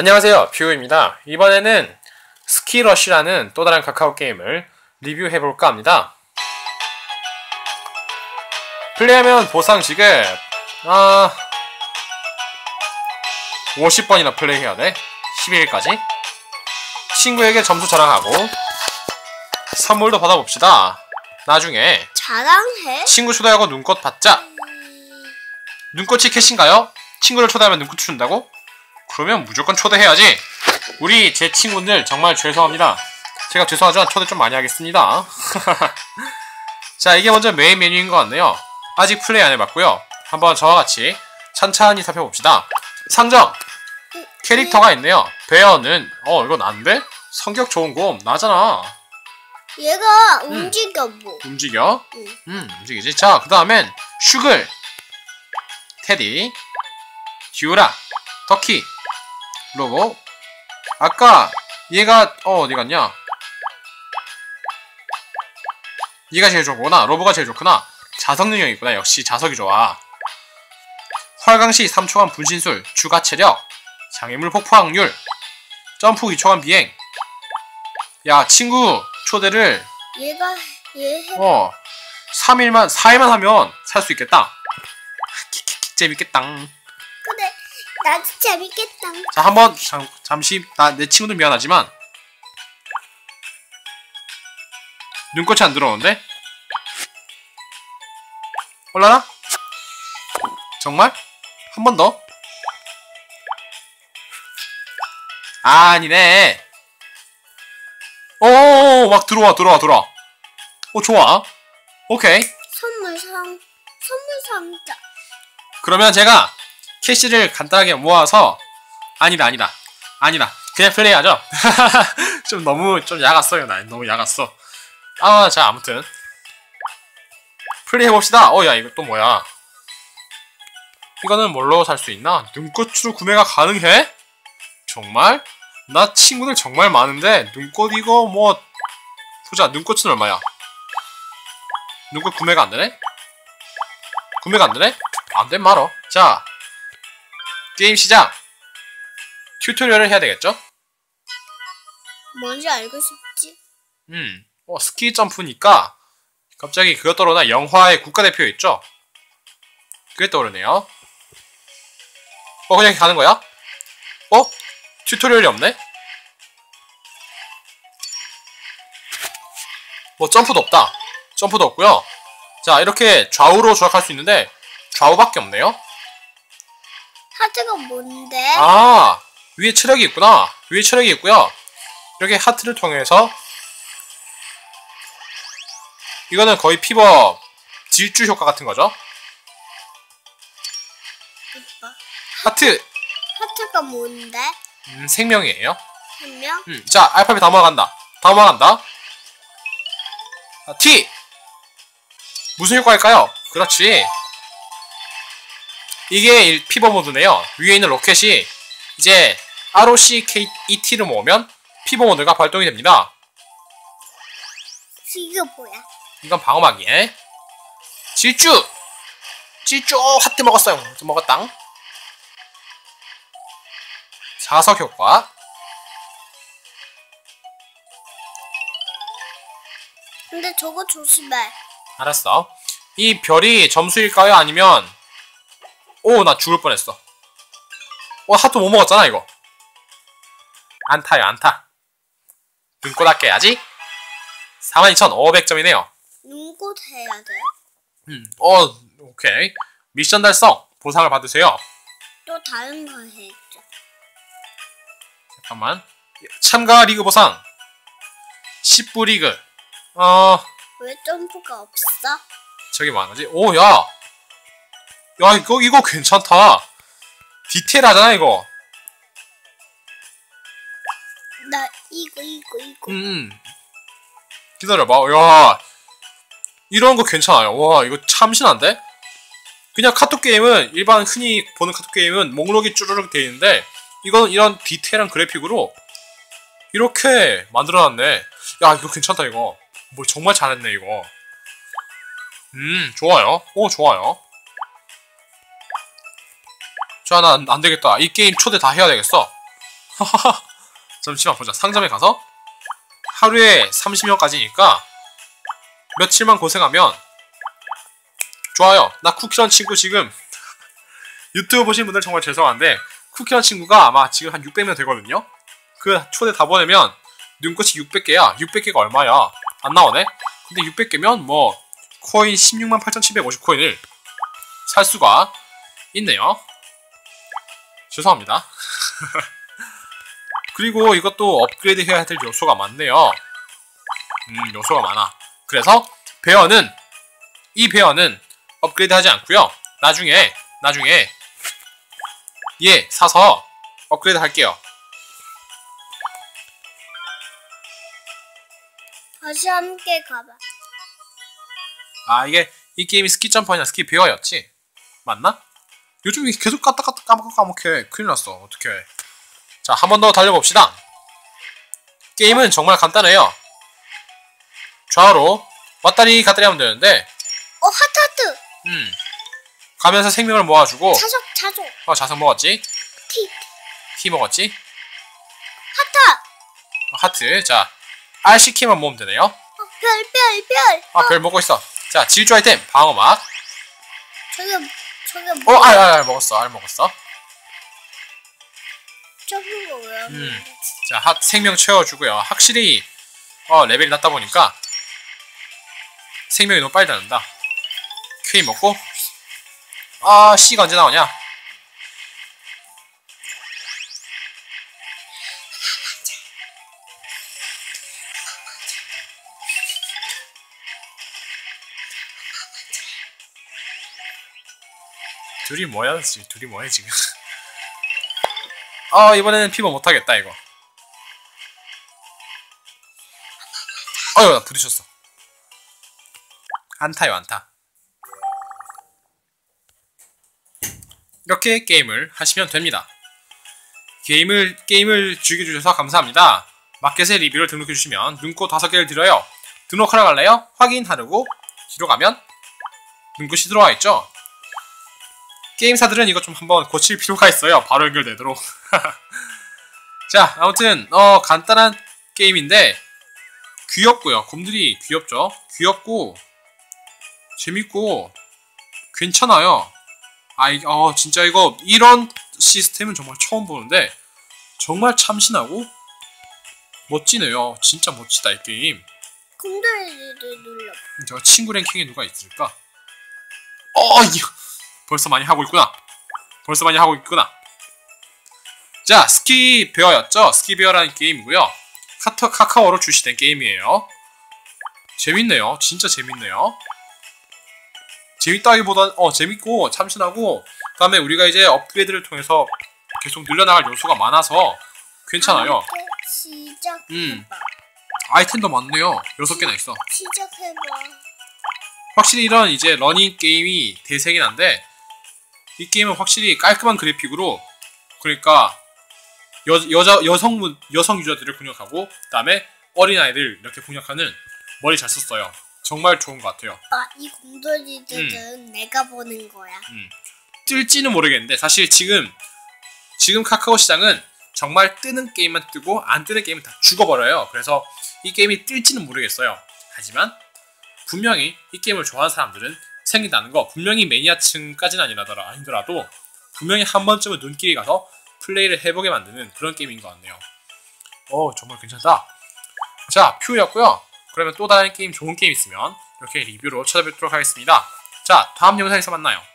안녕하세요. 퓨우입니다. 이번에는 스키러쉬라는 또 다른 카카오 게임을 리뷰해볼까 합니다. 플레이하면 보상 지급 아... 50번이나 플레이해야 돼. 12일까지. 친구에게 점수 자랑하고 선물도 받아봅시다. 나중에 자랑해? 친구 초대하고 눈꽃 받자. 눈꽃이 캐신가요? 친구를 초대하면 눈꽃 준다고? 그러면 무조건 초대해야지. 우리 제 친구들 정말 죄송합니다. 제가 죄송하지만 초대 좀 많이 하겠습니다. 자 이게 먼저 메인 메뉴인 것 같네요. 아직 플레이 안 해봤고요. 한번 저와 같이 천천히 살펴봅시다. 상점! 캐릭터가 있네요. 베어는 어 이건 안 돼? 성격 좋은 곰 나잖아. 얘가 움직여 뭐. 움직여? 응. 음 움직이지. 자 그 다음엔 슈글. 테디. 듀라. 터키 로보 아까 얘가 어 어디 갔냐? 얘가 제일 좋구나. 로보가 제일 좋구나. 자석 능력이 있구나. 역시 자석이 좋아. 활강시 3초간 분신술 추가 체력 장애물 폭포 확률 점프 2초간 비행. 야 친구 초대를 얘가 얘 해. 어 3일만 4일만 하면 살 수 있겠다. 재밌겠다. 나도 재밌겠다. 자 한번 잠, 잠시 나 내 친구들 미안하지만 눈꽃이 안 들어오는데? 올라나? 정말? 한 번 더? 아, 아니네 오막 들어와 들어와 들어와 오 좋아 오케이 선물 상 선물 상자. 그러면 제가 캐시를 간단하게 모아서 아니다 아니다. 아니다. 그냥 플레이하죠? 좀 너무 좀 야갔어요 나 너무 야갔어. 아 자 아무튼. 플레이해봅시다. 어 야 이거 또 뭐야? 이거는 뭘로 살 수 있나? 눈꽃으로 구매가 가능해? 정말? 나 친구들 정말 많은데 눈꽃 이거 뭐 보자. 눈꽃은 얼마야? 눈꽃 구매가 안 되네? 구매가 안 되네? 안된 말어. 자 게임 시작! 튜토리얼을 해야 되겠죠? 뭔지 알고 싶지? 음, 어, 스키 점프니까 갑자기 그거 떠오르나 영화의 국가대표 있죠? 그게 떠오르네요. 어, 그냥 가는 거야? 어? 튜토리얼이 없네? 뭐 점프도 없다. 점프도 없고요. 자, 이렇게 좌우로 조작할 수 있는데 좌우밖에 없네요. 하트가 뭔데? 아 위에 체력이 있구나 위에 체력이 있고요 이렇게 하트를 통해서 이거는 거의 피버 질주 효과 같은 거죠. 하트 하트가 뭔데? 음, 생명이에요 한 명? 음, 자 알파벳 다 모아간다 다 모아간다 자, T 무슨 효과일까요? 그렇지 이게 일- 피버 모드네요. 위에 있는 로켓이 이제 ROCKET를 모으면 피버 모드가 발동이 됩니다. 이거 뭐야? 이건 방어막이 에? 질주! 질주! 하트 먹었어요. 먹었당. 자석 효과. 근데 저거 조심해. 알았어. 이 별이 점수일까요? 아니면 오 나 죽을 뻔했어. 어 하트 못 먹었잖아 이거. 안 타요 안 타. 눈꽃 아껴야지. 42,500점이네요. 눈꽃 해야 돼? 음, 어 오케이. 미션 달성. 보상을 받으세요. 또 다른 거 해줘. 잠깐만. 참가 리그 보상. 10부 리그. 어. 왜 점프가 없어? 저기 뭐하는 거지? 오 야! 야 이거 이거 괜찮다. 디테일하잖아 이거. 나 이거 이거 이거. 음 기다려봐. 야 이런 거 괜찮아요. 와 이거 참신한데? 그냥 카톡 게임은 일반 흔히 보는 카톡 게임은 목록이 쭈르륵 돼 있는데 이건 이런 디테일한 그래픽으로 이렇게 만들어놨네. 야 이거 괜찮다 이거. 뭐 정말 잘했네 이거. 음 좋아요. 오 좋아요 자나 안되겠다 이 게임 초대 다 해야 되겠어 잠시만 보자. 상점에 가서 하루에 30명까지니까 며칠만 고생하면 좋아요. 나 쿠키런 친구 지금 유튜브 보신 분들 정말 죄송한데 쿠키런 친구가 아마 지금 한 600명 되거든요. 그 초대 다 보내면 눈꽃이 600개야. 600개가 얼마야? 안 나오네. 근데 600개면 뭐 코인 16만 8,750 코인을 살 수가 있네요. 죄송합니다. 그리고 이것도 업그레이드 해야 될 요소가 많네요. 음, 요소가 많아. 그래서 베어는 이 베어는 업그레이드 하지 않고요. 나중에 나중에 얘 사서 업그레이드 할게요. 다시 함께 가봐. 아 이게 이 게임이 스키 아니라 스키 베어였지? 맞나? 요즘 계속 까딱 까딱 까먹 까먹해. 큰일 났어. 어떡해. 자, 한 번 더 달려봅시다. 게임은 정말 간단해요. 좌우로 왔다리 갔다리 하면 되는데 어 하트 하트. 음 가면서 생명을 모아주고 자석 자석. 어 자석 먹었지? 티 티 먹었지? 하트. 어, 하트 자 RC키만 모으면 되네요 어, 별 별 별. 아 별 먹고 있어 자 질주 아이템 방어막 저게 저게 뭐? 어알알 먹었어 알 먹었어 저거 왜? 음. 자, 학, 생명 채워주고요. 확실히 어, 레벨이 낮다 보니까 생명이 너무 빨리 닿는다. K 먹고 아, C가 언제 나오냐? 둘이 뭐야? 지금? 둘이 뭐야 지금? 아 이번에는 피버 못하겠다 이거. 어휴 나 부딪혔어. 안타요 안타. 이렇게 게임을 하시면 됩니다. 게임을 게임을 즐겨주셔서 감사합니다. 마켓에 리뷰를 등록해주시면 눈꽃 5개를 드려요. 등록하러 갈래요? 확인하려고 뒤로 가면 눈꽃이 들어와 있죠 게임사들은 이거 좀 한번 고칠 필요가 있어요. 바로 연결되도록. 자, 아무튼 어 간단한 게임인데 귀엽고요. 곰들이 귀엽죠. 귀엽고 재밌고 괜찮아요. 아 이 어 진짜 이거 이런 시스템은 정말 처음 보는데 정말 참신하고 멋지네요. 진짜 멋지다 이 게임. 곰돌이를 눌러. 저 친구 랭킹에 누가 있을까? 어, 이거 벌써 많이 하고 있구나. 벌써 많이 하고 있구나. 자, 스키 베어였죠? 스키 베어라는 게임이고요. 카터, 카카오로 출시된 게임이에요. 재밌네요. 진짜 재밌네요. 재밌다기보단 어 재밌고 참신하고 그다음에 우리가 이제 업그레이드를 통해서 계속 늘려나갈 요소가 많아서 괜찮아요. 함께 시작해봐. 음. 아이템도 많네요. 여섯 개나 있어. 시작해봐. 확실히 이런 이제 러닝 게임이 대세긴 한데 이 게임은 확실히 깔끔한 그래픽으로 그러니까 여, 여자 여성 여성 유저들을 공략하고 그다음에 어린 아이들 이렇게 공략하는 머리 잘 썼어요. 정말 좋은 것 같아요. 아, 이 곰돌이들은 음. 내가 보는 거야. 뜰지는 모르겠는데 사실 지금 지금 카카오 시장은 정말 뜨는 게임만 뜨고 안 뜨는 게임은 다 죽어버려요. 그래서 이 게임이 뜰지는 모르겠어요. 하지만 분명히 이 게임을 좋아하는 사람들은 생긴다는 거 분명히 매니아층까지는 아니라더라 아니더라도 분명히 한 번쯤은 눈길이 가서 플레이를 해보게 만드는 그런 게임인 것 같네요. 어 정말 괜찮다. 자 퓨였고요. 그러면 또 다른 게임 좋은 게임 있으면 이렇게 리뷰로 찾아뵙도록 하겠습니다. 자 다음 영상에서 만나요.